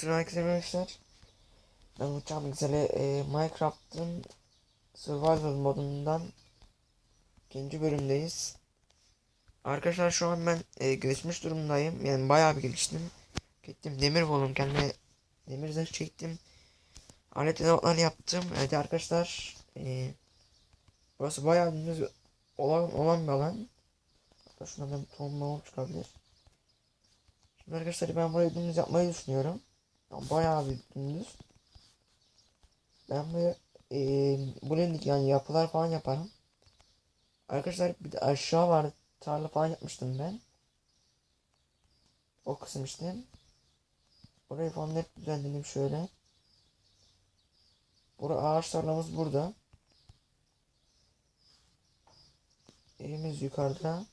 Twitter herkese arkadaşlar. Ben Uçan Bilgisayar'ı e, Minecraft'ın Survival modundan ikinci bölümdeyiz. Arkadaşlar şu an ben e, gelişmiş durumdayım. Yani bayağı bir geliştim. Gittim demir buldum kendime demir zırh çektim. Alet edevatlar yaptım. Evet arkadaşlar e, burası bayağı dümdüz olan, olan bir alan. Hatta şuna bir tohum çıkabilir. Şimdi arkadaşlar ben burayı dümdüz yapmayı düşünüyorum. Yani bayağı bir dümdüz. Ben buraya e, blending yani yapılar falan yaparım. Arkadaşlar bir de aşağı var tarla falan yapmıştım ben. O kısım işte. Burayı falan hep düzenledim şöyle. Bura ağaç tarlamız burada. Evimiz yukarıda.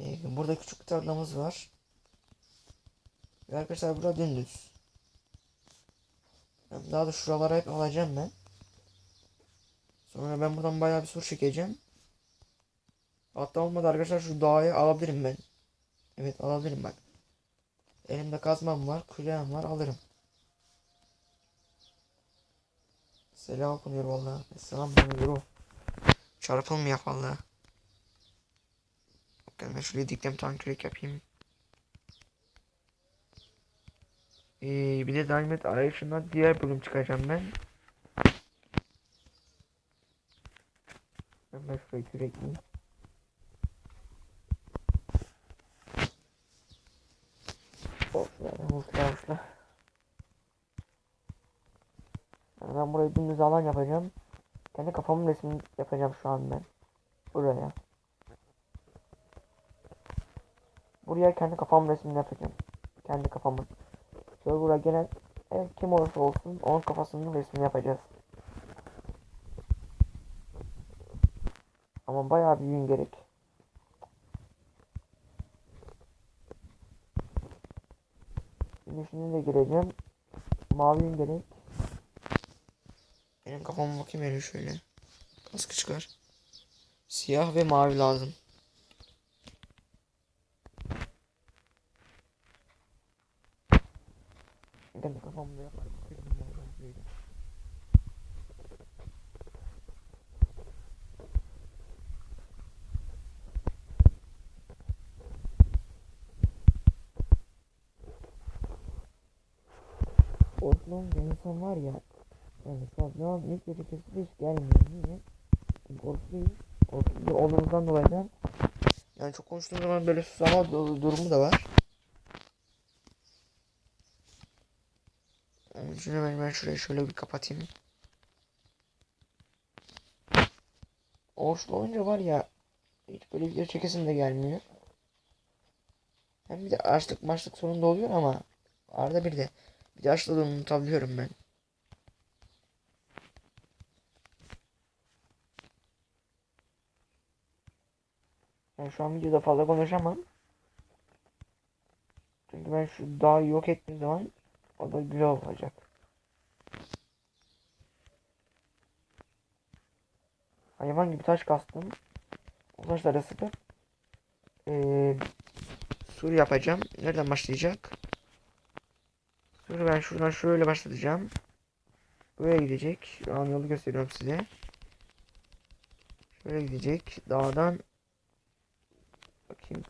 Ee, burada küçük tarlamız var. Ve arkadaşlar burada dümdüz. Daha da şuralara hep alacağım ben. Sonra ben buradan bayağı bir sur çekeceğim. Hatta olmadı arkadaşlar şu dağı alabilirim ben. Evet alabilirim bak. Elimde kazmam var, küreğim var alırım. Selam okunuyor vallahi. Selam okunuyor. Çarpılmıyor vallahi. Bakın ben şuraya diktim tam kürek yapayım. Ee, bir de Diamond arayışından diğer bölüm çıkacağım ben. Ben. Boşla, boşla, boşla. Yani ben burayı dümdüz alan yapacağım. Kendi kafamın resmini yapacağım şu an ben. Buraya. Buraya kendi kafamın resmini yapacağım. Kendi kafamın. Server'a gelen her kim olursa olsun onun kafasının resmini yapacağız. Ama bayağı bir yün gerek. Şimdi de gireceğim. Mavi yün gerek. Benim kafama bakayım hele şöyle. Kaskı çıkar. Siyah ve mavi lazım. Kendi kafamda Osmanlı insan var ya yani şu an, an ilk kesip hiç gelmiyor. Niye? Korkuluyuz. Korkulu olduğumuzdan dolayı da yani çok konuştuğum zaman böyle susama du- durumu da var. İçin hemen ben şurayı şöyle bir kapatayım. Oruçlu olunca var ya hiç böyle video çekesim de gelmiyor. Hem bir de açlık maçlık sorun da oluyor ama arada bir de bir de açlığını unutabiliyorum ben. Ben şu an videoda fazla konuşamam. Çünkü ben şu dağı yok ettiğim zaman o da güzel olacak. Hayvan gibi taş kastım. O taşları sıkıp ee, sur yapacağım. Nereden başlayacak? Sur ben şuradan şöyle başlatacağım. Böyle gidecek. Şu an yolu gösteriyorum size. Şöyle gidecek. Dağdan Bakayım.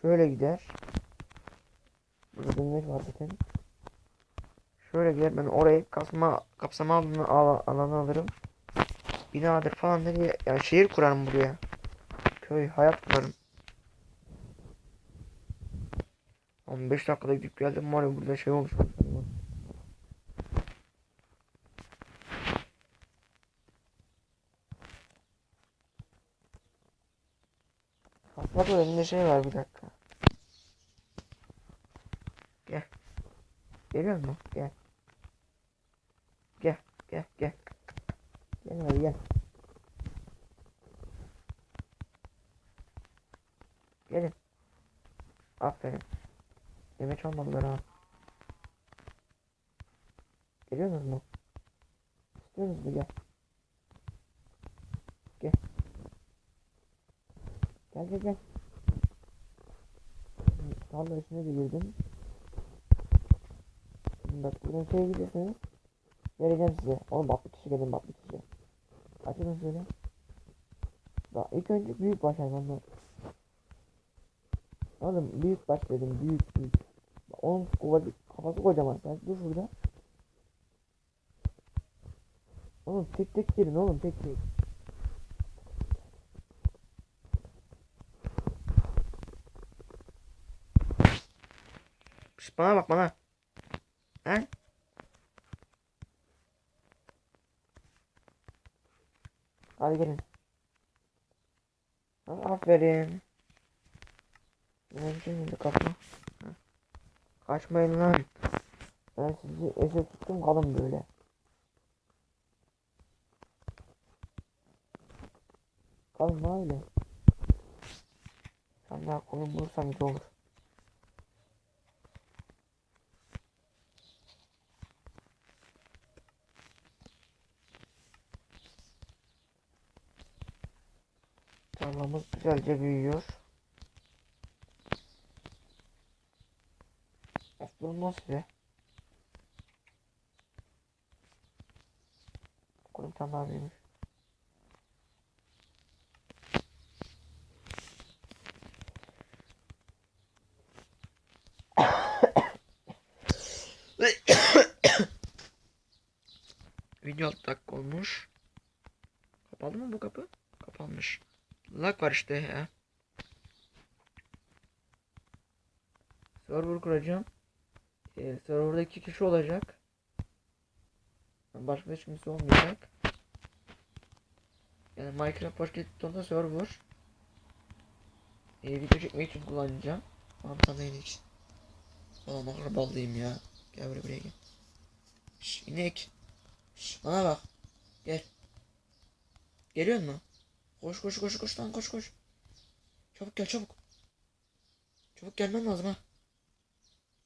Şöyle gider. Burada demir var zaten. Şöyle gider. Ben orayı kasma kapsama alanı, al, alanı alırım. Binadır falan diye yani şehir kurarım buraya. Köy hayat kurarım. 15 dakikada gidip geldim var ya burada şey olmuş. Bak önünde şey var bir dakika. Gel. Geliyor mu? Gel. Gel. Gel. Gel. Gel hadi gel. Gelin. Aferin. Yemek almadılar ha. Geliyorsunuz mu? İstiyorsunuz mu? Gel. Gel. Gel gel gel. Tarla içine de girdim. Bak buradan şeye gidiyorsunuz. Vereceğim size. Oğlum bir kişi gelin bir kişi. Açılın şöyle. Bak ilk önce büyük baş hayvanlar. Oğlum büyük baş dedim büyük büyük. Onun kafası, kocaman. Sen dur şurada. Oğlum tek tek girin oğlum tek tek. Şş, bana bak bana. He? Hadi gelin. Aferin. Ne şimdi kapı? Kaçmayın lan. Ben sizi esir tuttum kalın böyle. Kalın öyle. Sen daha koyun bulursam iyi olur. Tarlamız güzelce büyüyor. Nasıl be? Bir tane daha büyümüş. Video 6 dakika olmuş. Kapalı mı bu kapı? Kapanmış. Lag var ya. Server kuracağım. Ee, serverda iki kişi olacak. Başka hiç kimse olmayacak. Yani Minecraft Basketball'da server. Ee, video çekmek için kullanacağım. Mantan inek. Oğlum akraballıyım ya. Gel buraya buraya gel. Şş, inek. Şş, bana bak. Gel. Geliyor musun? Koş koş koş koş lan koş koş. Çabuk gel çabuk. Çabuk gelmen lazım ha.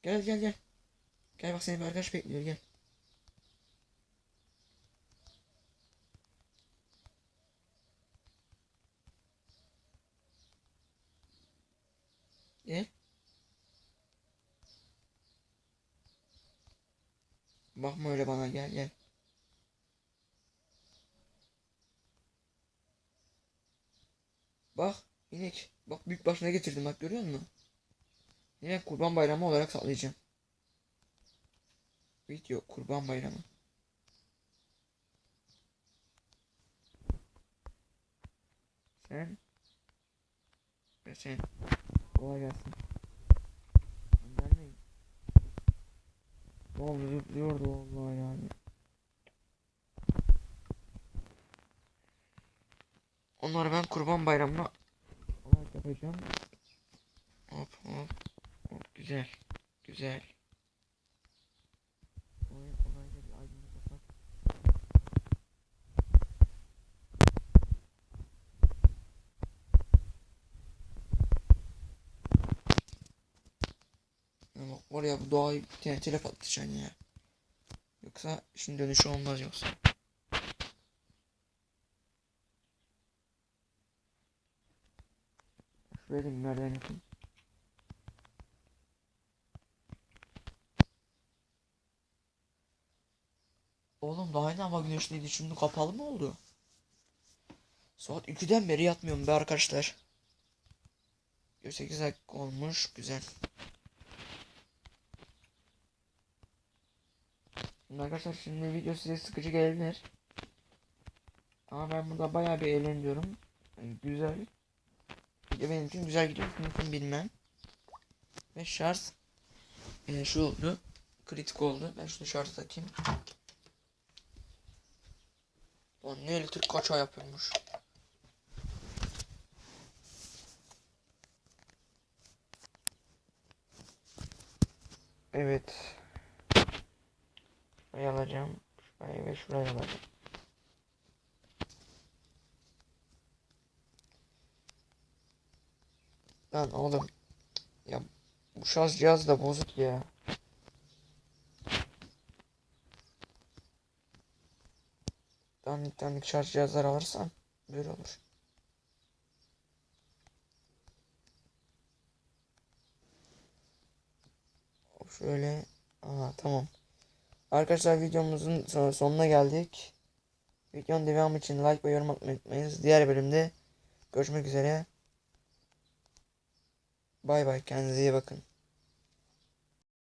Gel gel gel. Gel bak seni bir arkadaş bekliyor gel. Gel. Bakma öyle bana gel gel. Bak inek. Bak büyük başına getirdim bak görüyor musun? Yine kurban bayramı olarak saklayacağım. Video kurban bayramı. Sen ve sen. Kolay gelsin. Ne oldu zıplıyordu vallahi yani. Onları ben kurban bayramına yapacağım. Hop hop. Hop güzel. Güzel. Bir aydınlık yapar. Ya bak bu doğayı TNT'yle patlatacaksın ya. Yoksa işin dönüşü olmaz yoksa. Şuraya da merdiven yapayım. Oğlum daha yeni hava güneşliydi şimdi kapalı mı oldu? Saat 2'den beri yatmıyorum be arkadaşlar. 8 dakika olmuş güzel. Şimdi arkadaşlar şimdi video size sıkıcı gelebilir. Ama ben burada bayağı bir eğleniyorum. Yani güzel. Video benim için güzel gidiyor. Mümkün bilmem. Ve şarj e, şu oldu. Kritik oldu. Ben şunu şarj takayım. Lan ne elektrik kaça yapıyormuş. Evet. Şurayı alacağım. Şurayı ve şurayı alacağım. Lan oğlum. Ya bu şarj cihazı da bozuk ya. Dandik dandik şarj cihazları alırsan böyle olur. Şöyle. Aa tamam. Arkadaşlar videomuzun son- sonuna geldik. Videonun devamı için like ve yorum atmayı unutmayınız. Diğer bölümde görüşmek üzere. Bay bay kendinize iyi bakın.